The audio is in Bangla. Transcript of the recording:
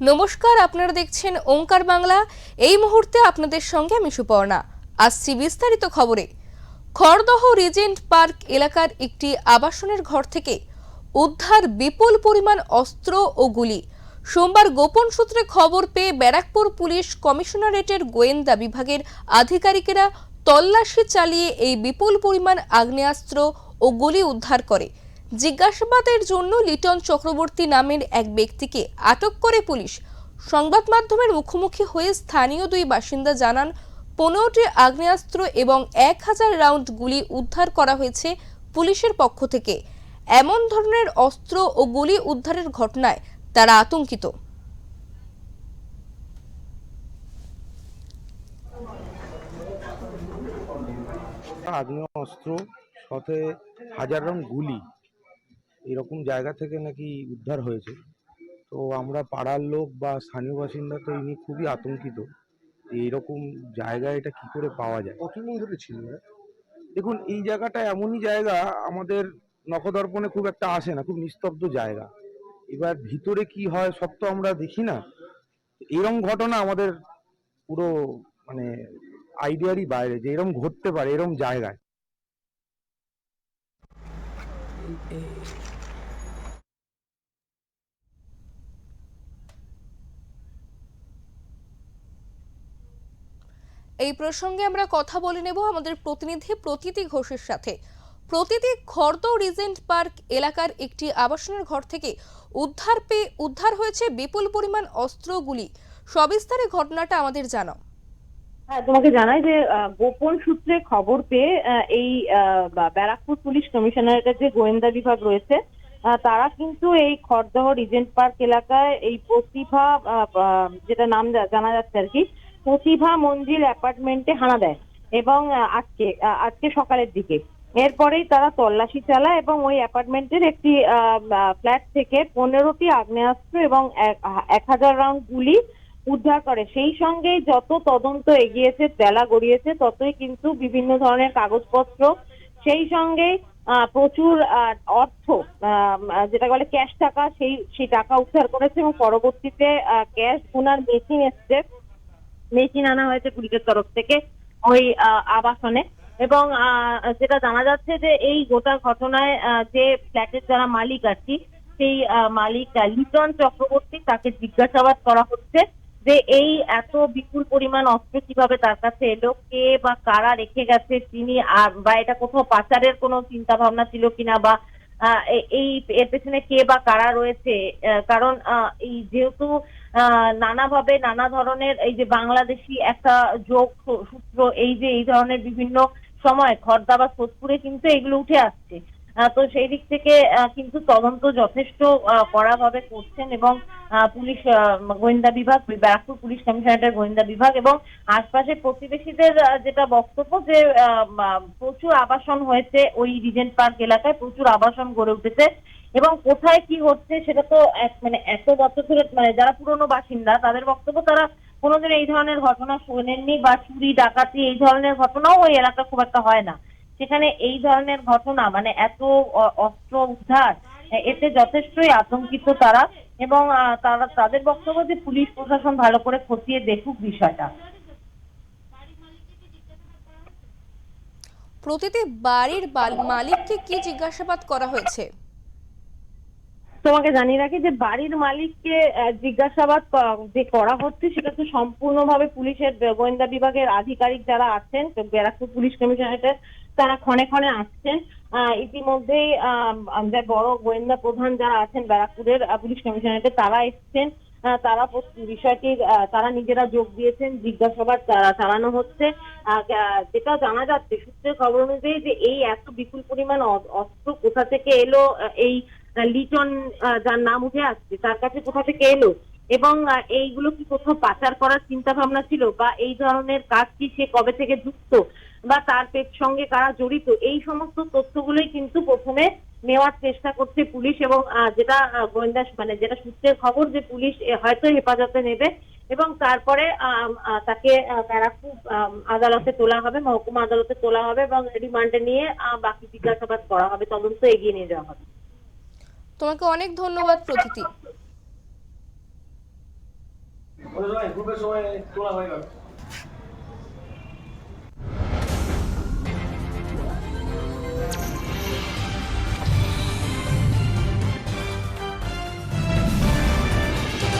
নমস্কার, আপনারা দেখছেন ওঙ্কার বাংলা। এই মুহূর্তে আপনাদের সঙ্গে আমি সুপর্ণা। আসছি বিস্তারিত খবরে। খড়দহ রিজেন্ট পার্ক এলাকার একটি আবাসনের ঘর থেকে উদ্ধার বিপুল পরিমাণ অস্ত্র ও গুলি। সোমবার গোপন সূত্রে খবর পেয়ে ব্যারাকপুর পুলিশ কমিশনারেটের গোয়েন্দা বিভাগের আধিকারিকেরা তল্লাশি চালিয়ে এই বিপুল পরিমাণ আগ্নেয়াস্ত্র ও গুলি উদ্ধার করে। জিজ্ঞাসাবাদের জন্য লিটন চক্রবর্তী নামের এক ব্যক্তিকে আটক করে পুলিশ। সংবাদ মাধ্যমের মুখোমুখি হয়ে স্থানীয় দুই বাসিন্দা জানান, পনেরোটি আগ্নেয়াস্ত্র এবং এক হাজার রাউন্ড গুলি উদ্ধার করা হয়েছে পুলিশের পক্ষ থেকে। এমন ধরনের অস্ত্র ও গুলি উদ্ধারের ঘটনায় তারা আতঙ্কিত। আগ্নেয় অস্ত্র সাথে হাজার রং গুলি এরকম জায়গা থেকে নাকি উদ্ধার হয়েছে। তো আমরা পাড়ার লোক বা স্থানীয় বাসিন্দা তো ইনি খুবই আতঙ্কিত যে এরকম জায়গায় এটা কি করে পাওয়া যায়। কতদিন ধরে ছিল? দেখুন এই জায়গাটা এমনই জায়গা আমাদের নখদর্পণে খুব একটা আসে না খুব নিস্তব্ধ জায়গা। এবার ভিতরে কি হয় সব তো আমরা দেখি না। এরম ঘটনা আমাদের পুরো মানে আইডিয়ারই বাইরে যে এরম ঘটতে পারে এরম জায়গায়। এই প্রসঙ্গে আমরা কথা বলে নেব আমাদের প্রতিনিধি প্রতীতি ঘোষের সাথে। প্রতিটি খর্দ রিজেন্ট পার্ক এলাকার একটি আবাসনের ঘর থেকে উদ্ধার পেয়ে উদ্ধার হয়েছে বিপুল পরিমাণ অস্ত্রগুলি সবিস্তারে ঘটনাটা আমাদের জানাও। হ্যাঁ তোমাকে জানাই যে গোপন সূত্রে খবর পেয়ে এই ব্যারাকপুর পুলিশ কমিশনারেটের যে গোয়েন্দা বিভাগ রয়েছে তারা কিন্তু এই খড়দহ রিজেন্ট পার্ক এলাকায় এই প্রতিভা যেটা নাম জানা যাচ্ছে আর কি প্রতিভা মঞ্জিল অ্যাপার্টমেন্টে হানা দেয় এবং আজকে আজকে সকালের দিকে। এরপরেই তারা তল্লাশি চালায় এবং ওই অ্যাপার্টমেন্টের একটি ফ্ল্যাট থেকে পনেরোটি আগ্নেয়াস্ত্র এবং এক- হাজার রাউন্ড গুলি উদ্ধার করে। সেই সঙ্গে যত তদন্ত এগিয়েছে, বেলা গড়িয়েছে, ততই কিন্তু বিভিন্ন ধরনের কাগজপত্র। সেই সঙ্গে প্রচুর অর্থ যেটা বলে ক্যাশ টাকা, সেই সেই টাকা উদ্ধার করেছে এবং পরবর্তীতে ক্যাশ গুনার মেশিন এসছে। মেশিন আনা হয়েছে পুলিশের তরফ থেকে ওই আবাসনে এবং যেটা জানা যাচ্ছে যে এই গোটা ঘটনায় যে ফ্ল্যাটের যারা মালিক আছি সেই মালিক লিটন চক্রবর্তী তাকে জিজ্ঞাসাবাদ করা হচ্ছে যে এই এত বিপুল পরিমাণ অস্ত্র কীভাবে তার কাছে এলো, কে বা কারা রেখে গেছে, তিনি বা এটা কোথাও পাচারের কোনো চিন্তা ভাবনা ছিল কিনা বা এই, এর পেছনে কে বা কারা রয়েছে কারণ এই যেহেতু নানাভাবে নানা ধরনের এই যে বাংলাদেশি একটা যোগ সূত্র, এই যে এই ধরনের বিভিন্ন সময় খর্দা বা সোদপুরে কিন্তু এগুলো উঠে আসছে। তো সেই দিক থেকে কিন্তু তদন্ত যথেষ্ট কড়াভাবে করছেন এবং পুলিশ গোয়েন্দা বিভাগ, ব্যারাকপুর পুলিশ কমিশনারেটের গোয়েন্দা বিভাগ এবং আশপাশের প্রতিবেশীদের যেটা বক্তব্য যে প্রচুর আবাসন হয়েছে ওই রিজেন্ট পার্ক এলাকায়, প্রচুর আবাসন গড়ে উঠেছে এবং কোথায় কি হচ্ছে সেটা তো মানে এত বছর ধরে মানে যারা পুরনো বাসিন্দা, তাদের বক্তব্য তারা কোনোদিন এই ধরনের ঘটনা শোনেননি বা চুরি, ডাকাতি, এই ধরনের ঘটনাও ওই এলাকা খুব একটা হয় না। সেখানে এই ধরনের ঘটনা মানে এত অস্ত্র উদ্ধার, এতে যথেষ্টই আতঙ্কিত তারা এবং তারা, তাদের বক্তব্য যে পুলিশ প্রশাসন ভালো করে খতিয়ে দেখুক বিষয়টা। প্রতিটি বাড়ির মালিককে কি জিজ্ঞাসাবাদ করা হয়েছে? তোমাকে জানিয়ে রাখি যে বাড়ির মালিককে জিজ্ঞাসাবাদ যে করা হচ্ছে সেটা তো সম্পূর্ণভাবে পুলিশের গোয়েন্দা বিভাগের আধিকারিক যারা আছেন ব্যারাকপুর পুলিশ কমিশনারেটের তারা ক্ষণে ক্ষণে আসছেন। ইতিমধ্যেই বড় গোয়েন্দা প্রধান যারা আছেন ব্যারাকপুরের পুলিশ কমিশনারেটে তারা এসছেন। তারা আহ, তারা নিজেরা যোগ দিয়েছেন জিজ্ঞাসাবাদ চা- চালানো হচ্ছে। যেটা জানা যাচ্ছে সূত্রের খবর অনুযায়ী যে এই এত বিপুল পরিমাণ অস্ত্র কোথা থেকে এলো এই লিটন যার নাম উঠে আসছে তার কাছে কোথা থেকে এলো? এবং এইগুলো কি কোথাও পাচার করার চিন্তা ভাবনা ছিল? বা এই ধরনের কাজ কি সে কবে থেকে যুক্ত? বা তার পেট সঙ্গে কারা জড়িত? এই সমস্ত তথ্যগুলোই কিন্তু প্রথমে নেওয়ার চেষ্টা করছে পুলিশ এবং যেটা গোয়েন্দা মানে যেটা সূত্রের খবর যে পুলিশ হয়তো হেফাজতে নেবে এবং তারপরে তাকে আহ, খুব আদালতে তোলা হবে মহকুমা আদালতে তোলা হবে এবং রিমান্ডে নিয়ে বাকি জিজ্ঞাসাবাদ করা হবে তদন্ত এগিয়ে নিয়ে যাওয়া হবে। তোমাকে অনেক ধন্যবাদ প্রতীতি সময় তোলা